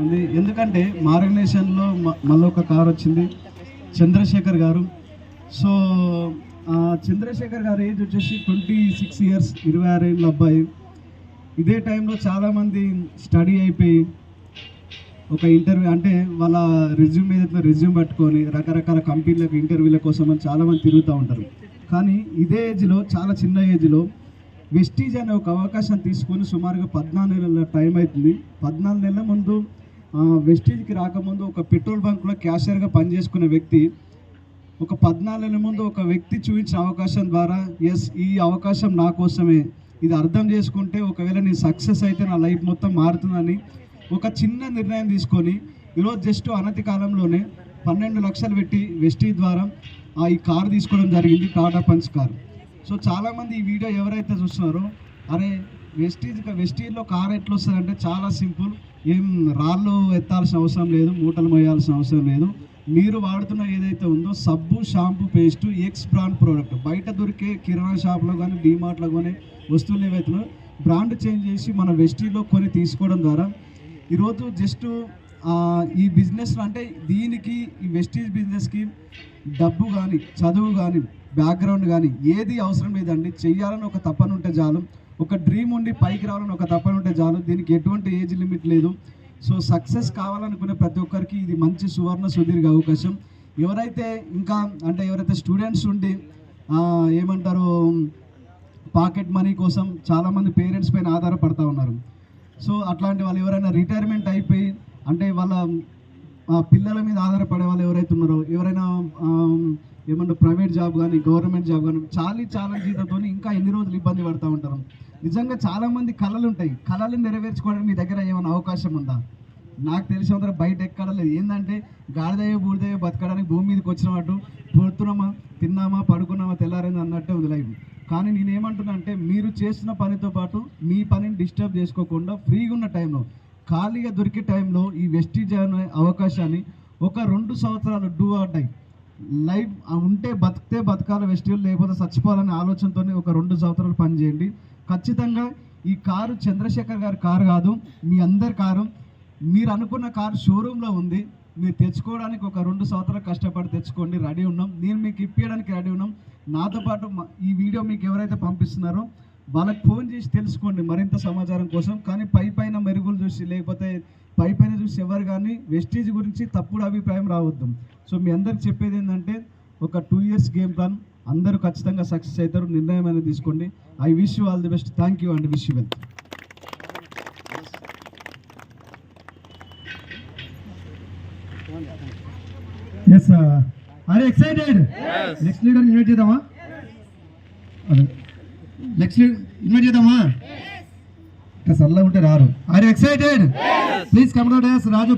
ఎందుకంటే మారినేషన్లో మ- మళ్ళీ ఒక కార్ వచ్చింది చంద్రశేఖర్ గారు. సో చంద్రశేఖర్ గారు ఏజ్ వచ్చేసి ట్వంటీ సిక్స్ ఇయర్స్ ఇరవై ఆరు ఏళ్ళ అబ్బాయి. ఇదే టైంలో చాలామంది స్టడీ అయిపోయి ఒక ఇంటర్వ్యూ అంటే వాళ్ళ రెజ్యూమ్ ఏదైతే రెజ్యూమ్ పట్టుకొని రకరకాల కంపెనీలకు ఇంటర్వ్యూల కోసం అని చాలామంది తిరుగుతూ ఉంటారు. కానీ ఇదే ఏజ్లో చాలా చిన్న ఏజ్లో వెస్టీజ్ అనే ఒక అవకాశం తీసుకొని సుమారుగా పద్నాలుగు నెలల టైం అవుతుంది. పద్నాలుగు నెలల ముందు వెస్టీజ్కి రాకముందు ఒక పెట్రోల్ బంక్లో క్యాషియర్గా పనిచేసుకునే వ్యక్తి ఒక పద్నాలుగు ముందు ఒక వ్యక్తి చూపించిన అవకాశం ద్వారా ఎస్ ఈ అవకాశం నా కోసమే. ఇది అర్థం చేసుకుంటే ఒకవేళ నేను సక్సెస్ అయితే నా లైఫ్ మొత్తం మారుతుందని ఒక చిన్న నిర్ణయం తీసుకొని ఈరోజు జస్ట్ అనతి కాలంలోనే పన్నెండు లక్షలు పెట్టి వెస్టీ ద్వారా ఆ ఈ కారు తీసుకోవడం జరిగింది టాటా పంచ్ కార్. సో చాలామంది ఈ వీడియో ఎవరైతే చూస్తున్నారో అరే వెస్టీజ్ వెస్టీజ్లో కార్ ఎట్లా వస్తుందంటే చాలా సింపుల్. ఏం రాళ్ళు ఎత్తాల్సిన అవసరం లేదు మూటలు మోయాల్సిన అవసరం లేదు. మీరు వాడుతున్న ఏదైతే ఉందో సబ్బు shampoo paste X brand product. బయట దొరికే కిరాణా షాప్లో కానీ డీమార్ట్లో కానీ వస్తువులు ఏవైతే బ్రాండ్ చేంజ్ చేసి మన వెస్టీలో కొని తీసుకోవడం ద్వారా ఈరోజు జస్ట్ ఈ బిజినెస్ అంటే దీనికి ఈ వెస్టీజ్ బిజినెస్కి డబ్బు కానీ చదువు కానీ బ్యాక్గ్రౌండ్ కానీ ఏది అవసరం లేదండి. చెయ్యాలని ఒక తప్పనుంటే ఉంటే చాలు. ఒక డ్రీమ్ ఉండి పైకి రావాలని ఒక తప్పని ఉంటే చాలు. దీనికి ఎటువంటి ఏజ్ లిమిట్ లేదు. సో సక్సెస్ కావాలనుకునే ప్రతి ఒక్కరికి ఇది మంచి సువర్ణ సుదీర్ఘ అవకాశం. ఎవరైతే ఇంకా అంటే ఎవరైతే స్టూడెంట్స్ ఉండి ఏమంటారు పాకెట్ మనీ కోసం చాలామంది పేరెంట్స్ పైన ఆధారపడతా ఉన్నారు. సో అట్లాంటి వాళ్ళు ఎవరైనా రిటైర్మెంట్ అయిపోయి అంటే వాళ్ళ పిల్లల మీద ఆధారపడే వాళ్ళు ఎవరైతే ఉన్నారో ఎవరైనా ఏమన్నా ఏమంటారు ప్రైవేట్ జాబ్ కానీ గవర్నమెంట్ జాబ్ కానీ చాలీ చాలా జీతంతో ఇంకా ఎన్ని రోజులు ఇబ్బంది పడుతూ ఉంటారు. నిజంగా చాలామంది కళలు ఉంటాయి. కళలు నెరవేర్చుకోవడానికి మీ దగ్గర ఏమైనా అవకాశం ఉందా? నాకు తెలిసినంత బయట ఎక్కడ లేదు ఏంటంటే గాడిదయ్య బూడిదయ్య బతకడానికి భూమి మీదకి వచ్చినట్టు పుడుతున్నామా? తిన్నామా? పడుకున్నామా? తెల్లారింది అన్నట్టే ఉంది లైఫ్ కానీ నేనేమంటున్నా అంటే మీరు చేస్తున్న పనితో పాటు మీ పనిని డిస్టర్బ్ చేసుకోకుండా ఫ్రీగా ఉన్న టైంలో ఖాళీగా దొరికే టైంలో ఈ వెస్టీజ్ అనే అవకాశాన్ని ఒక రెండు సంవత్సరాలు డూ ఆర్ డై లైఫ్ ఉంటే బతికితే బతకాల ఫెస్టివల్ లేకపోతే చచ్చిపోవాలనే ఆలోచనతో ఒక రెండు సంవత్సరాలు పనిచేయండి. ఖచ్చితంగా ఈ కారు చంద్రశేఖర్ గారి కారు కాదు మీ అందరి కారు. మీరు అనుకున్న కారు షోరూంలో ఉంది. మీరు తెచ్చుకోవడానికి ఒక రెండు సంవత్సరాలు కష్టపడి తెచ్చుకోండి రెడీ ఉన్నాం. నేను మీకు ఇప్పించడానికి రెడీ ఉన్నాం. నాతో పాటు ఈ వీడియో మీకు ఎవరైతే పంపిస్తున్నారో వాళ్ళకి ఫోన్ చేసి తెలుసుకోండి మరింత సమాచారం కోసం. కానీ పై పైన మెరుగులు చూసి లేకపోతే పై పైన చూసి ఎవరు కానీ వెస్టీజ్ గురించి తప్పుడు అభిప్రాయం రావద్దు. సో మీ అందరికి చెప్పేది ఏంటంటే ఒక టూ ఇయర్స్ గేమ్ ప్లాన్. అందరూ ఖచ్చితంగా సక్సెస్ అవుతారు. నిర్ణయం అనేది తీసుకోండి. I wish you all the best. Thank you and wish you well yes are excited next leader invite చేద్దామా? నెక్స్ట్ ఇన్వైట్ చేద్దామా? ఇంకా సరళగా ఉంటే రారు. Are excited please come Raju